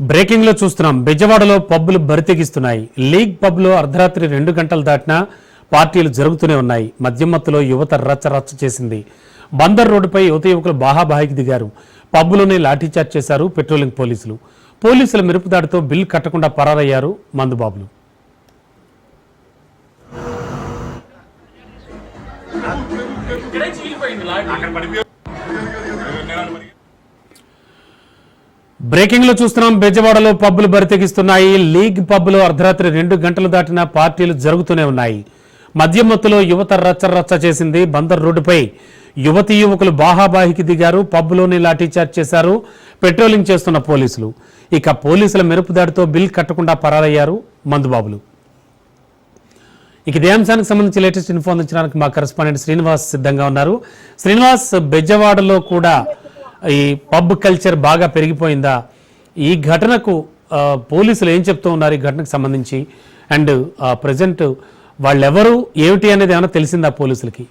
బ్రేకింగ్లో చూస్తున్నాం. బెజవాడలో పబ్బులు బరితెగిస్తున్నాయి. లీగ్ పబ్లో అర్ధరాత్రి రెండు గంటలు దాటినా పార్టీలు జరుగుతూనే ఉన్నాయి. మద్యం మత్తులో యువత రచ్చ రచ్చ చేసింది. బందర్ రోడ్డుపై యువత యువకులు బాహాబాహికి దిగారు. పబ్బులోనే లాఠీచార్జ్ చేశారు పెట్రోలింగ్ పోలీసులు. పోలీసుల మెరుపుదాడితో బిల్ కట్టకుండా పరారయ్యారు మందుబాబులు. బ్రేకింగ్లో చూస్తున్నాం బెజవాడలో పబ్బులు బరితెగిస్తున్నాయి లీగ్ పబ్బులో అర్ధరాత్రి రెండు గంటలు దాటిన పార్టీలు జరుగుతూనే ఉన్నాయి. మద్యం మత్తులో యువత రచ్చ రచ్చ చేసింది బందర్ రోడ్డుపై. యువతీ యువకులు బాహాబాహికి దిగారు పబ్బులోని లాఠీచార్జ్ చేశారు పెట్రోలింగ్ చేస్తున్న పోలీసులు. ఇక పోలీసుల మెరుపు దాడితో బిల్ కట్టకుండా పరారయ్యారు మందుబాబులు. ఇక ఇదే అంశానికి సంబంధించి లేటెస్ట్ ఇన్ఫో అందించడానికి మా కరెస్పాండెంట్ శ్రీనివాస్ సిద్ధంగా ఉన్నారు. శ్రీనివాస్ బెజవాడలో కూడా ఈ పబ్ కల్చర్ బాగా పెరిగిపోయిందా? ఈ ఘటనకు పోలీసులు ఏం చెప్తూ ఉన్నారు ఈ ఘటనకు సంబంధించి? అండ్ ప్రజెంట్ వాళ్ళెవరు ఏమిటి అనేది ఏమైనా తెలిసిందా పోలీసులకి?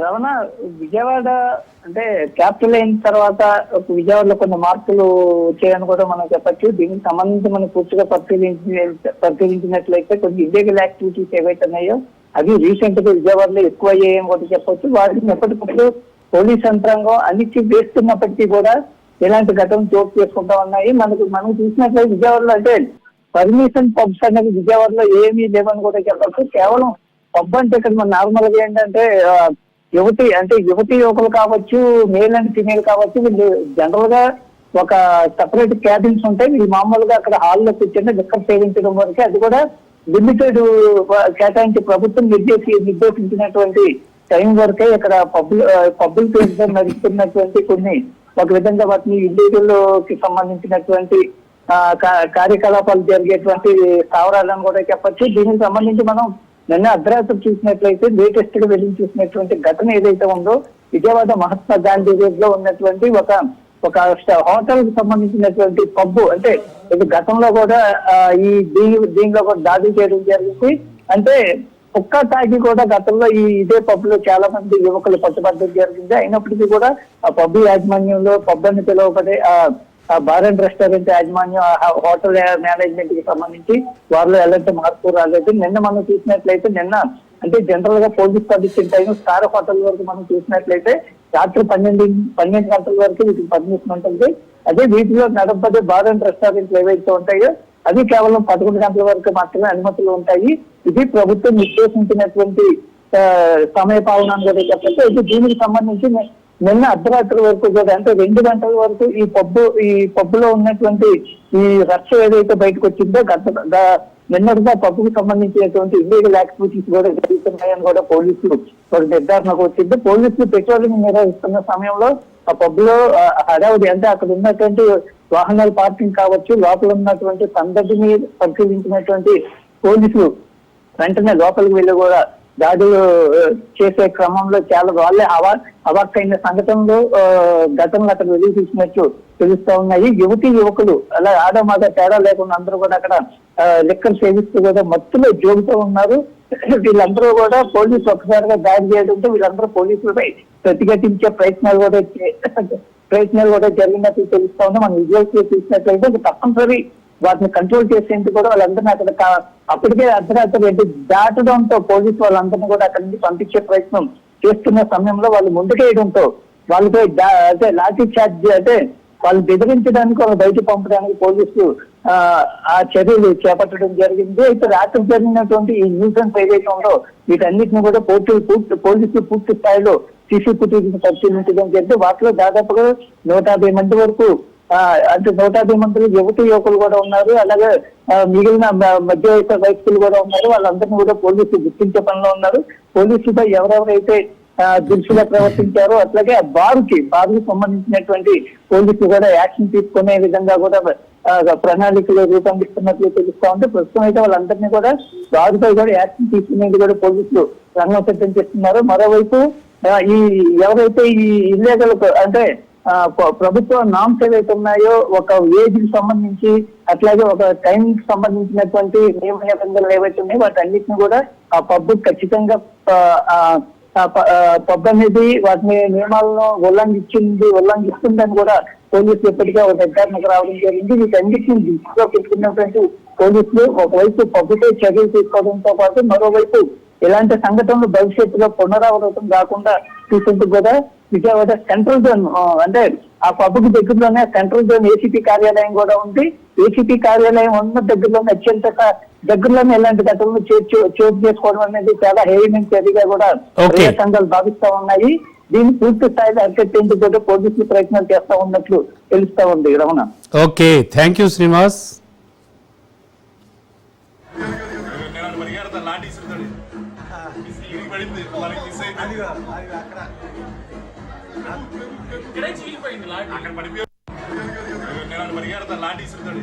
రమణ విజయవాడ అంటే క్యాపిటల్ అయిన తర్వాత విజయవాడలో కొన్ని మార్పులు వచ్చాయని కూడా మనం చెప్పచ్చు. దీనికి సంబంధించి మనం పూర్తిగా పరిశీలించి పరిశీలించినట్లయితే కొన్ని ఇల్లీగల్ యాక్టివిటీస్ ఏవైతే ఉన్నాయో అవి రీసెంట్గా విజయవాడలో ఎక్కువ అయ్యాయని కూడా చెప్పొచ్చు. వాటిని ఎప్పటికప్పుడు పోలీస్ యంత్రాంగం అన్నిటి వేస్తున్నప్పటికీ కూడా ఇలాంటి ఘటన చోటు చేసుకుంటా ఉన్నాయి? మనకు మనం చూసినట్లయితే విజయవాడలో అంటే పర్మిషన్ పబ్స్ అనేది విజయవాడలో ఏమీ లేవని కూడా చెప్పచ్చు. కేవలం పబ్ అంటే ఇక్కడ మన నార్మల్గా ఏంటంటే యువతి అంటే యువతి యువకులు కావచ్చు మేల్ అండ్ ఫీమేల్ కావచ్చు వీళ్ళు జనరల్గా ఒక సపరేట్ క్యాబిన్స్ ఉంటాయి. వీళ్ళు మామూలుగా అక్కడ హాల్లో కూర్చొని లిక్కర్ సేవించడం వరకే అది కూడా లిమిటెడ్ కేటాయించి ప్రభుత్వం నిర్దేశి నిర్దేశించినటువంటి టైం వరకే ఇక్కడ పబ్లిక్ పబ్లిక్ పేరుతో నడుస్తున్నటువంటి కొన్ని ఒక విధంగా వాటిని ఇండివిజువల్కి సంబంధించినటువంటి కార్యకలాపాలు జరిగేటువంటి స్థావరాలను కూడా చెప్పచ్చు. దీనికి సంబంధించి మనం నిన్న అర్ధరాత్రి చూసినట్లయితే లేటెస్ట్గా వెళ్ళి చూసినటువంటి ఘటన ఏదైతే ఉందో విజయవాడ మహాత్మా గాంధీ రోడ్లో ఉన్నటువంటి ఒక ఒక హోటల్కి సంబంధించినటువంటి పబ్బు అంటే ఇది గతంలో కూడా ఈ దీని దీనిలో కూడా దాడి చేయడం జరిగింది. అంటే ఒక్క తాగి కూడా గతంలో ఈ ఇదే పబ్లో చాలా మంది యువకులు పట్టుబడడం జరిగింది. అయినప్పటికీ కూడా ఆ పబ్ యాజమాన్యంలో పబ్ అని పిలువబడే ఆ బార్ అండ్ రెస్టారెంట్ యాజమాన్యం హోటల్ మేనేజ్మెంట్కి సంబంధించి వారిలో ఎలాంటి మార్పు రాలేదు. నిన్న మనం చూసినట్లయితే నిన్న అంటే జనరల్గా police permission time star hotel వరకు మనం చూసినట్లయితే రాత్రి పన్నెండు పన్నెండు గంటల వరకు వీటికి పర్మిషన్ ఉంటుంది. అదే వీటిలో నడపదే బార్ అండ్ రెస్టారెంట్లు ఏవైతే ఉంటాయో అది కేవలం పదకొండు గంటల వరకు మాత్రమే అనుమతులు ఉంటాయి. ఇది ప్రభుత్వం నిర్దేశించినటువంటి సమయ పాలన అని చెప్పంటే ఇది దీనికి సంబంధించి నిన్న అర్ధరాత్రి వరకు కూడా అంటే రెండు గంటల వరకు ఈ పబ్బు ఈ పబ్బులో ఉన్నటువంటి ఈ రక్ష ఏదైతే బయటకు వచ్చిందో గత నిన్నటిగా పబ్బుకు సంబంధించినటువంటి ఇల్లీగల్ యాక్టివిటీస్ కూడా జరుగుతున్నాయని కూడా పోలీసులు ఒక నిర్ధారణకు వచ్చింది పోలీసులు పెట్రోలింగ్ నిర్వహిస్తున్న సమయంలో ఆ పబ్బులో హడావుడి అంటే అక్కడ ఉన్నటువంటి వాహనాల పార్కింగ్ కావచ్చు లోపల ఉన్నటువంటి సందడిని పరిశీలించినటువంటి పోలీసులు వెంటనే లోపలికి వెళ్ళి కూడా దాడులు చేసే క్రమంలో చాలా వాళ్ళే అవా అవాక్కైన సంఘటనలు గతంలో అక్కడ వెలుగు చూసినట్టు తెలుస్తా ఉన్నాయి. యువతి యువకులు అలా ఆడమాద తేడా లేకుండా అందరూ కూడా అక్కడ లెక్కలు సేవిస్తూ కూడా మత్తులో జోగుతూ ఉన్నారు. వీళ్ళందరూ కూడా పోలీసు ఒక్కసారిగా దాడి చేయడంతో వీళ్ళందరూ పోలీసులపై ప్రతిఘటించే ప్రయత్నాలు కూడా ప్రయత్నాలు కూడా జరిగినట్టు తెలుస్తా ఉంది మనం విజువల్స్ చూసినట్లయితే తప్పనిసరి వాటిని కంట్రోల్ చేసేందుకు కూడా వాళ్ళందరినీ అక్కడ అప్పటికే అర్ధరాత్రి ఏంటి దాటడంతో పోలీసు వాళ్ళందరినీ కూడా అక్కడి నుంచి పంపించే ప్రయత్నం చేస్తున్న సమయంలో వాళ్ళు ముందుకేయడంతో వాళ్ళపై అదే అంటే లాఠీ చార్జ్ అంటే వాళ్ళు బెదిరించడానికి వాళ్ళు బయట పంపడానికి పోలీసులు ఆ, చర్యలు చేపట్టడం జరిగింది. అయితే రాత్రి జరిగినటువంటి ఈ న్యూసెన్స్ ఏదైతే ఉందో వీటన్నిటిని కూడా పోలీసులు పూర్తి పోలీసులు పూర్తి స్థాయిలో సీసీ ఫుటేజ్ పరిశీలించడం జరిగింది. వాటిలో దాదాపుగా నూట యాభై మంది వరకు అంటే నూట యాభై మంది యువతి యువకులు కూడా ఉన్నారు. అలాగే మిగిలిన మ- మధ్య వయసు వయస్కులు కూడా ఉన్నారు. వాళ్ళందరినీ కూడా పోలీసులు గుర్తించే పనిలో ఉన్నారు. పోలీసులపై ఎవరెవరైతే ఆ, దురుసుగా ప్రవర్తించారో అట్లాగే ఆ బారుకి బారుకు సంబంధించినటువంటి పోలీసులు కూడా యాక్షన్ తీసుకునే విధంగా కూడా ప్రణాళికలు రూపొందిస్తున్నట్లు తెలుస్తా ఉంటే ప్రస్తుతం అయితే వాళ్ళందరినీ కూడా బారుపై కూడా యాక్షన్ తీసుకునేది కూడా పోలీసులు రంగం సిద్ధం చేస్తున్నారు. మరోవైపు ఈ ఎవరైతే ఈ ఇల్లీగల్ అంటే ప్రభుత్వ నామ్స్ ఏవైతే ఉన్నాయో ఒక ఏజ్కి సంబంధించి అట్లాగే ఒక టైం కి సంబంధించినటువంటి నియమ నిబంధనలు ఏవైతే ఉన్నాయో వాటన్నిటిని కూడా ఆ పబ్ ఖచ్చితంగా పబ్ అనేది వాటిని నియమాలను ఉల్లంఘించింది ఉల్లంఘిస్తుందని కూడా పోలీసులు ఇప్పటికే ఒక నిర్ధారణకు రావడం జరిగింది. వీటన్నిటిని దృష్టిలో పెట్టుకున్నటువంటి పోలీసులు ఒకవైపు పబ్లికే చర్యలు తీసుకోవడంతో పాటు మరోవైపు ఇలాంటి సంఘటనలు భవిష్యత్తులో పునరావృతం కాకుండా తీసుకుంటూ కూడా విజయవాడ సెంట్రల్ జోన్ అంటే ఆ పబ్కి దగ్గరలోనే సెంట్రల్ జోన్ ఏసీపీ కార్యాలయం కూడా ఉంది. ఏసీపీ కార్యాలయం ఉన్న దగ్గరలోనే అత్యంత దగ్గరలోనే ఇలాంటి ఘటనలు చేర్చు చోటు చేసుకోవడం అనేది చాలా హేయమైన చర్యగా కూడా. ప్రజా సంఘాలు భావిస్తా ఉన్నాయి. దీన్ని పూర్తి స్థాయిలో అరికట్టేందుకు కూడా పోలీసులు ప్రయత్నాలు చేస్తా ఉన్నట్లు తెలుస్తా ఉంది Ramana. Okay. Thank you Srinivas. మనకి మిస్ అయింది అక్కడ పడిపోయి నేను పరిగెడతా లాంటి ఇసురుతాడు